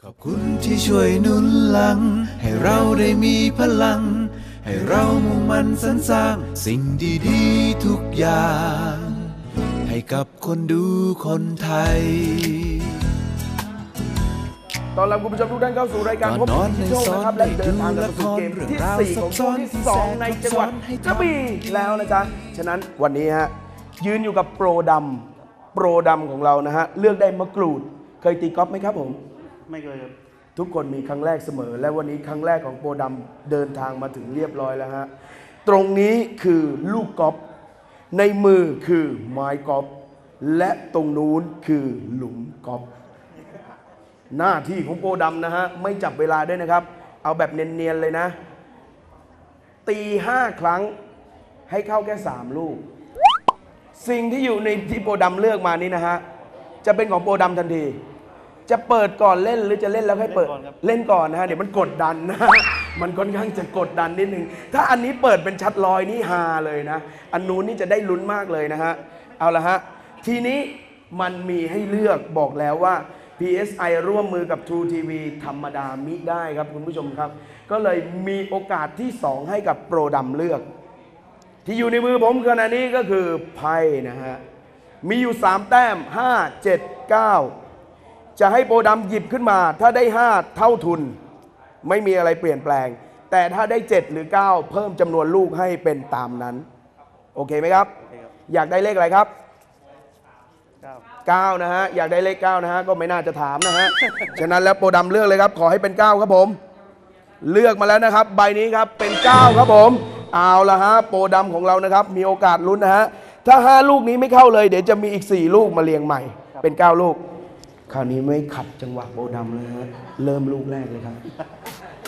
ขอบคุณที่ช่วยหนุนหลัง ให้เราได้มีพลัง ให้เรามุ่งมั่นสรรสร้าง สิ่งดีๆทุกอย่าง ให้กับคนดูคนไทย ตอนรับคุณผู้ชมทุกท่านเข้าสู่รายการก่อนพบนอนกับโชคนะครับในและเดินทางกันสู่เกมเรื่องที่ราว4ของช่วงที่ซับซ้อน2ในจังหวัดให้กทำระบี่แล้วนะจ๊ะ ฉะนั้นวันนี้ฮะยืนอยู่กับโปรดำโปรดำของเรานะฮะเลือกได้มะกรูด เคยตีกอล์ฟไหมครับผม ไม่เคยครับ ทุกคนมีครั้งแรกเสมอ และวันนี้ครั้งแรกของโปรดำเดินทางมาถึงเรียบร้อยแล้วฮะตรงนี้คือลูกกอล์ฟในมือคือไม้กอล์ฟและตรงนู้นคือหลุมกอล์ฟ หน้าที่ของโปรดำนะฮะ ไม่จับเวลาด้วยนะครับ เอาแบบเนียนๆเลยนะ ตีห้าครั้งให้เข้าแค่สามลูก สิ่งที่อยู่ในที่โปรดำเลือกมานี้นะฮะ จะเป็นของโปรดำทันที จะเปิดก่อนเล่นหรือจะเล่นแล้วให้เปิดเล่นก่อนครับเล่นก่อนนะฮะ เดี๋ยวมันกดดันนะมันค่อนข้างจะกดดันนิดนึง ถ้าอันนี้เปิดเป็นชัดลอยนี่ฮาเลยนะ อันนู้นนี่จะได้ลุ้นมากเลยนะฮะ เอาละฮะ ทีนี้มันมีให้เลือกบอกแล้วว่า PSI ร่วมมือกับ True TV ธรรมดามิได้ครับคุณผู้ชมครับ ก็เลยมีโอกาสที่ 2 ให้กับโปรดำเลือก ที่อยู่ในมือผมขณะนี้ก็คือไพ่นะฮะ มีอยู่ 3 แต้ม 5 7 9 จะให้โปรดำหยิบขึ้นมา ถ้าได้ 5 เท่าทุน ไม่มีอะไรเปลี่ยนแปลง แต่ถ้าได้ 7 หรือ 9 เพิ่มจำนวนลูกให้เป็นตามนั้น โอเคไหมครับโอเคครับอยากได้เลขอะไรครับเก้า 9นะฮะอยากได้เลข9นะฮะก็ไม่น่าจะถามนะฮะ ฉะนั้นแล้วโปรดำเลือกเลยครับ ขอให้เป็น 9 ครับผม เลือกมาแล้วนะครับ ใบนี้ครับเป็น 9 ครับผม เอาละฮะโปรดำของเรานะครับ มีโอกาสลุ้นนะฮะ ถ้า 5 ลูกนี้ไม่เข้าเลย เดี๋ยวจะมีอีก 4 ลูกมาเรียงใหม่ เป็น 9 ลูก คราวนี้ไม่ขัดจังหวะโปรดำเลยฮะเริ่มลูกแรกเลยครับ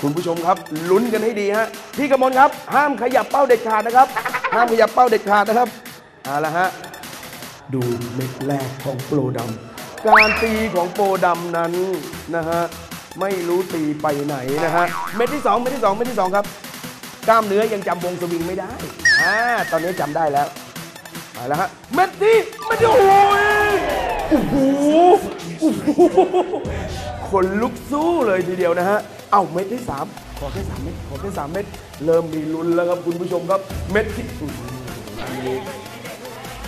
คุณผู้ชมครับลุ้นกันให้ดีฮะพี่กมลครับ ห้ามขยับเป้าเด็ดขาดนะครับ ห้ามขยับเป้าเด็ดขาดนะครับเอาละฮะ ดูเม็ดแรกของโปรดำการตีของโปรดำนั้นนะฮะไม่รู้ตีไปไหนนะฮะเม็ดที่สองเม็ดที่สองเม็ดที่สองครับ กล้ามเนื้อยังจำวงสวิงไม่ได้อ่าตอนนี้จำได้แล้วไปแล้วฮะเม็ดที่เม็ดที่โอ้ยโอ้โหโอ้โหคนลุกสู้เลยทีเดียวนะฮะเอาเม็ดที่สามขอแค่สามเม็ดขอแค่สามเม็ดเริ่มมีลุ้นแล้วครับคุณผู้ชมครับ เม็ดที่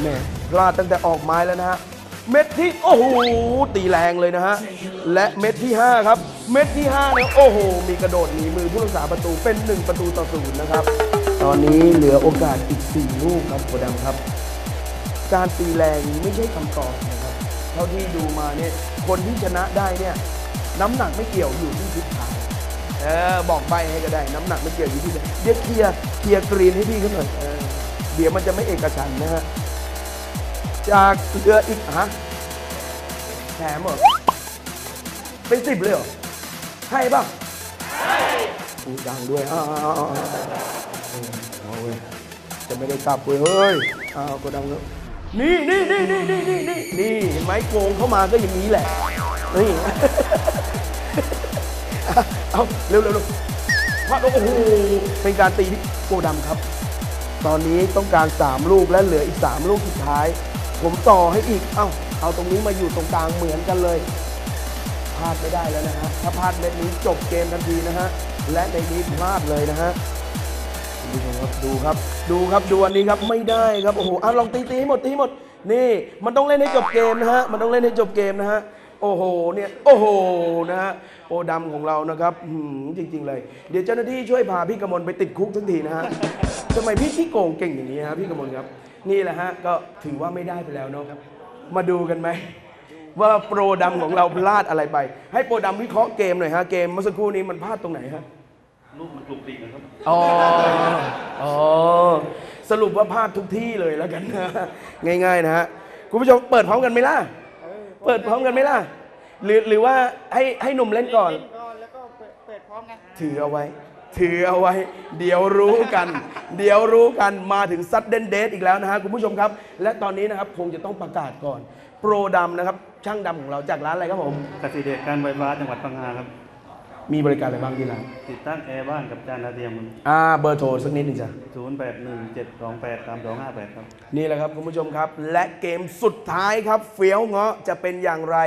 แม่พลาดตั้งแต่ออกไม้แล้วนะฮะ เม็ดที่โอ้โหตีแรงเลยนะฮะ และเม็ดที่ 5 ครับ เม็ดที่5เนี่ยโอ้โห มีกระโดดหนีมือผู้รักษาประตูเป็น 1 ประตูต่อศูนย์นะครับ ตอนนี้เหลือโอกาสอีก 4 ลูกครับโคดำครับ การตีแรงไม่ใช่คำตอบนะครับ เท่าที่ดูมาเนี่ยคนที่ชนะได้เนี่ยน้ำหนักไม่เกี่ยวอยู่ที่ทิศทางเออบอกไปให้ก็ได้ น้ำหนักไม่เกี่ยวอยู่ที่ทิศเดี๋ยวเคลียร์เคลียร์กรีนให้พี่เขาหน่อยเออเดี๋ยวมันจะไม่เอกฉันท์นะฮะ จากเรืออีกฮะแถมเหรอเป็นสิบเลยเหรอให้ป่ะให้พูดดังด้วยอ้าวเว้ยจะไม่ได้กลับเว้ยเฮ้ยอ้าวก็ดังแล้วนี่นี่นี่นี่นี่นี่นี่นี่เห็นไหมโกงเข้ามาก็อย่างนี้แหละนี่เอาเร็วเร็วเร็วพลาดโอ้โหเป็นการตีที่โกดำครับ ตอนนี้ต้องการ 3 ลูกและเหลืออีก 3 ลูกสุดท้าย ผมต่อให้อีก เอ้า เอาตรงนี้มาอยู่ตรงกลางเหมือนกันเลยพลาดไม่ได้แล้วนะฮะ ถ้าพลาดเม็ดนี้จบเกมทันทีนะฮะ และในนี้พลาดเลยนะฮะคุณผู้ชมครับดูครับ ดูครับ ดูอันนี้ครับ ไม่ได้ครับ โอ้โหอะลองตีตีให้หมดตีให้หมด นี่ มันต้องเล่นให้จบเกมนะฮะ มันต้องเล่นให้จบเกมนะฮะ โอ้โหเนี่ยโอ้โหนะฮะโอดำของเรานะครับอื้อหือจริง ๆ เลย เดี๋ยวเจ้าหน้าที่ช่วยพาพี่กมลไปติดคุกทั้งทีนะฮะทำไมพี่ขี้โกงเก่งอย่างนี้ฮะพี่กมลครับ นี่แหละฮะก็ถือว่าไม่ได้ไปแล้วเนาะครับมาดูกันไหมว่าโปรดำของเราพลาดอะไรไป ให้โปรดำวิเคราะห์เกมหน่อยฮะเกมเมื่อสักครู่นี้มันพลาดตรงไหนฮะลูกมันกลุกตินะครับอ๋ออ๋อสรุปว่าพลาดทุกที่เลยแล้วกันนะง่ายๆนะฮะคุณผู้ชมเปิดพร้อมกันไหมล่ะ เปิดพร้อมกันไหมล่ะ หรือหรือว่าให้ให้หนุ่มเล่นก่อนก่อนแล้วก็เปิดเปิดพร้อมกันถือเอาไว้ ถือเอาไว้ เดี๋ยวรู้กัน เดี๋ยวรู้กันมาถึงซัดเดนเดทอีกแล้วนะฮะคุณผู้ชมครับ และตอนนี้นะครับคงจะต้องประกาศก่อน โปรดำนะครับช่างดำของเราจากร้านอะไรครับผม กสิเดชการไฟฟ้าจังหวัดพังงาครับ มีบริการอะไรบ้างที่ร้านติดตั้งแอร์บ้านกับจานดาวเทียมอ่าเบอร์โทรสักนิดหนึงจ้ะ ศูนย์แปดหนึ่งเจ็ดสองแปดสามสองห้าแปดครับ นี่แหละครับคุณผู้ชมครับ และเกมสุดท้ายครับเฟี้ยวเงาะจะเป็นอย่างไร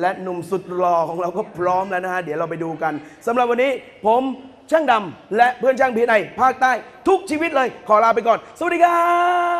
และหนุ่มสุดหล่อของเราก็พร้อมแล้วนะฮะ เดี๋ยวเราไปดูกันสำหรับวันนี้ผมช่างดำและเพื่อนช่างพีไอภาคใต้ทุกชีวิตเลย ขอลาไปก่อน สวัสดีครับ